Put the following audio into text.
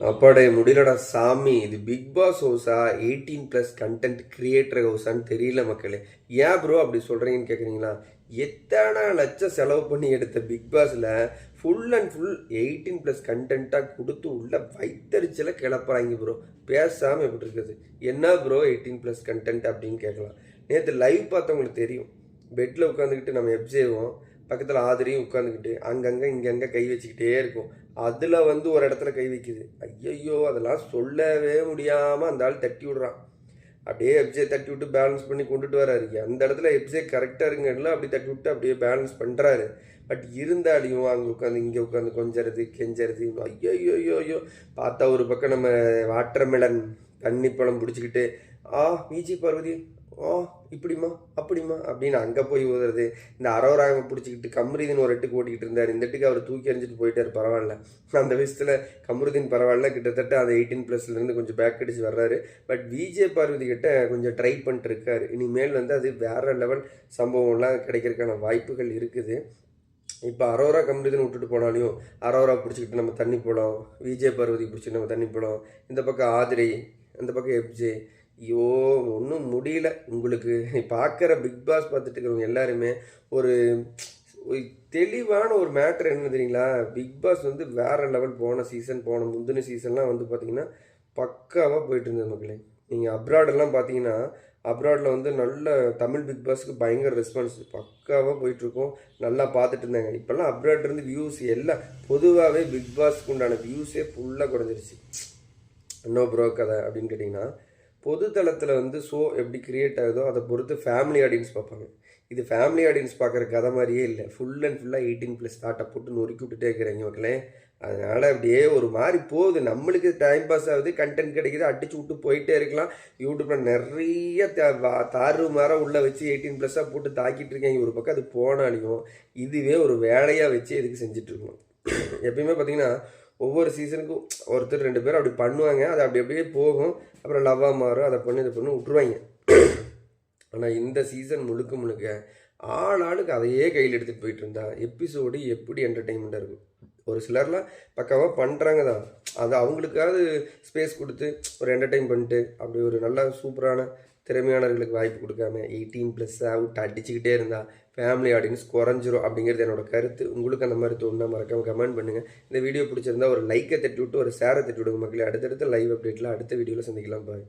அப்பாடே முடியலடா சாமி. இது பிக் பாஸ் ஹவுஸா எயிட்டீன் ப்ளஸ் கண்டென்ட் கிரியேட்டர் ஹவுஸான்னு தெரியல மக்களே. ஏன் ப்ரோ அப்படி சொல்கிறீங்கன்னு கேட்குறீங்களா எத்தனை லட்சம் செலவு பண்ணி எடுத்த பிக் பாஸில் full and full eighteen plus கண்டென்ட்டாக கொடுத்து உள்ள வைத்தறிச்சலை கிளப்புறாங்க ப்ரோ பேசாமல் எப்படி இருக்குது? என்ன ப்ரோ எயிட்டீன் ப்ளஸ் கண்டென்ட் அப்படின்னு கேட்கலாம். நேற்று லைவ் பார்த்தவங்களுக்கு தெரியும். பெட்டில் உட்காந்துக்கிட்டு நம்ம எப்ஜேவோம் பக்கத்தில் ஆதிரியும் உட்காந்துக்கிட்டு அங்கங்கே இங்கங்கே கை வச்சுக்கிட்டே இருக்கும். அதில் வந்து ஒரு இடத்துல கை வைக்குது. ஐயையோ அதெல்லாம் சொல்லவே முடியாமல் அந்த ஆள் தட்டி விடுறான். அப்படியே எப்ஜே தட்டி விட்டு பேலன்ஸ் பண்ணி கொண்டுட்டு வராரு. அந்த இடத்துல எப்ஜே கரெக்டாக இருங்கல அப்படி தட்டி விட்டு அப்படியே பேலன்ஸ் பண்ணுறாரு பட் இருந்தாலையும் அங்கே உட்காந்து இங்கே உட்காந்து கொஞ்சறது கெஞ்சறது ஐயோ ஐயோ ஐயோ பார்த்தா ஒரு பக்கம் நம்ம வாட்டர்மெலன் தண்ணி பழம் பிடிச்சிக்கிட்டு ஆ விஜி பார்வதி ஓ இப்படிமா அப்படிமா அப்படின்னு அங்கே போய் ஊதுறது. இந்த அரோராக பிடிச்சிக்கிட்டு கம்ருதீன் ஒரு எட்டுக்கு ஓட்டிக்கிட்டு இருந்தார். இந்த எட்டுக்கு அவர் தூக்கி எறிஞ்சிட்டு போயிட்டார் பரவாயில்ல. அந்த விஷயத்தில் கம்ருதீன் பரவாயில்ல கிட்டத்தட்ட அந்த எயிட்டீன் ப்ளஸ்லேருந்து கொஞ்சம் பேக் அடிச்சு வர்றாரு. பட் விஜே பார்வதி கிட்ட கொஞ்சம் ட்ரை பண்ணிட்டு இருக்காரு. இனிமேல் வந்து அது வேறு லெவல் சம்பவம்லாம் கிடைக்கிறதுக்கான வாய்ப்புகள் இருக்குது. இப்போ அரோரா கம்ருதீன் விட்டுட்டு போனாலையும் அரோரா பிடிச்சிக்கிட்டு நம்ம தண்ணி போகலாம் விஜய் பார்வதி பிடிச்சிட்டு நம்ம தண்ணி போகலாம் இந்த பக்கம் ஆதிரை இந்த பக்கம் எப்ஜே ஐயோ ஒன்றும் முடியல. உங்களுக்கு பார்க்குற பிக் பாஸ் பார்த்துட்டு இருக்கிறவங்க எல்லாருமே ஒரு தெளிவான ஒரு மேட்ரு என்ன தெரியுங்களா? பிக் பாஸ் வந்து வேற லெவல் போன சீசன் போன முந்தின சீசன்லாம் வந்து பார்த்தீங்கன்னா பக்காவாக போயிட்டு இருந்தது மக்களே. நீங்கள் அப்ராடெல்லாம் பார்த்தீங்கன்னா அப்ராடில் வந்து நல்ல தமிழ் பிக் பாஸ்க்கு பயங்கர ரெஸ்பான்ஸ் பக்காவாக போயிட்டுருக்கோம். நல்லா பார்த்துட்டு இருந்தாங்க. இப்போல்லாம் அப்ராட் இருந்து வியூஸ் எல்லாம் பொதுவாகவே பிக் பாஸ்க்கு உண்டான வியூஸே ஃபுல்லாக குறைஞ்சிருச்சு. என்ன ப்ரோ கதை அப்படின்னு கேட்டிங்கன்னா பொது தளத்தில் வந்து ஷோ எப்படி கிரியேட் ஆகுதோ அதை பொறுத்து ஃபேமிலி ஆடியன்ஸ் பார்ப்பாங்க. இது ஃபேமிலி ஆடியன்ஸ் பார்க்குற கதை மாதிரியே இல்லை. ஃபுல் அண்ட் ஃபுல்லாக எயிட்டீன் ப்ளஸ் ஸ்டார்ட்டை போட்டு நொறுக்கி விட்டுட்டே இருக்கிறீங்க மக்களே. அதனால் அப்படியே ஒரு மாதிரி போகுது. நம்மளுக்கு டைம் பாஸ் ஆகுது கண்டென்ட் கிடைக்குது அடிச்சு விட்டு போயிட்டே இருக்கலாம். யூடியூப்பில் நிறைய தாறு மாற உள்ளே வச்சு எயிட்டீன் ப்ளஸ்ஸாக போட்டு தாக்கிட்டு இருக்காங்க. ஒரு பக்கம் அது போனாலையும் இதுவே ஒரு வேலையாக வச்சு எதுக்கு செஞ்சிட்ருக்கணும் எப்பயுமே பார்த்தீங்கன்னா ஒவ்வொரு சீசனுக்கும் ஒருத்தர் ரெண்டு பேரும் அப்படி பண்ணுவாங்க. அது அப்படி அப்படியே போகும். அப்புறம் லவ்வாக மாறும். அதை பண்ணி இதை பண்ணி விட்ருவாங்க ஆனால் இந்த சீசன் முழுக்க முழுக்க ஆளாளுக்கு அதையே கையில் எடுத்துகிட்டு போயிட்டு இருந்தா எபிசோடு எப்படி என்டர்டெயின்மெண்ட்டாக இருக்கும்? ஒரு சிலர்லாம் பக்காவாக பண்ணுறாங்க தான். அது அவங்களுக்காவது ஸ்பேஸ் கொடுத்து ஒரு என்டர்டெயின் பண்ணிட்டு அப்படி ஒரு நல்ல சூப்பரான திறமையானவர்களுக்கு வாய்ப்பு கொடுக்காம எயிட்டீன் ப்ளஸ் அவுட் அடிச்சுக்கிட்டே இருந்தால் ஃபேமிலி ஆடியன்ஸ் குறைஞ்சிரும் அப்படிங்கிறது என்னோட கருத்து. உங்களுக்கு அந்த மாதிரி தோணுனா மறக்காம கமெண்ட் பண்ணுங்கள் இந்த வீடியோ பிடிச்சிருந்தா ஒரு லைக்கை தட்டி விட்டு ஒரு ஷேரை தட்டி விடுங்க மக்களே. அடுத்தடுத்த லைவ் அப்டேட்டில் அடுத்த வீடியோவில் சந்திக்கலாம். பாய்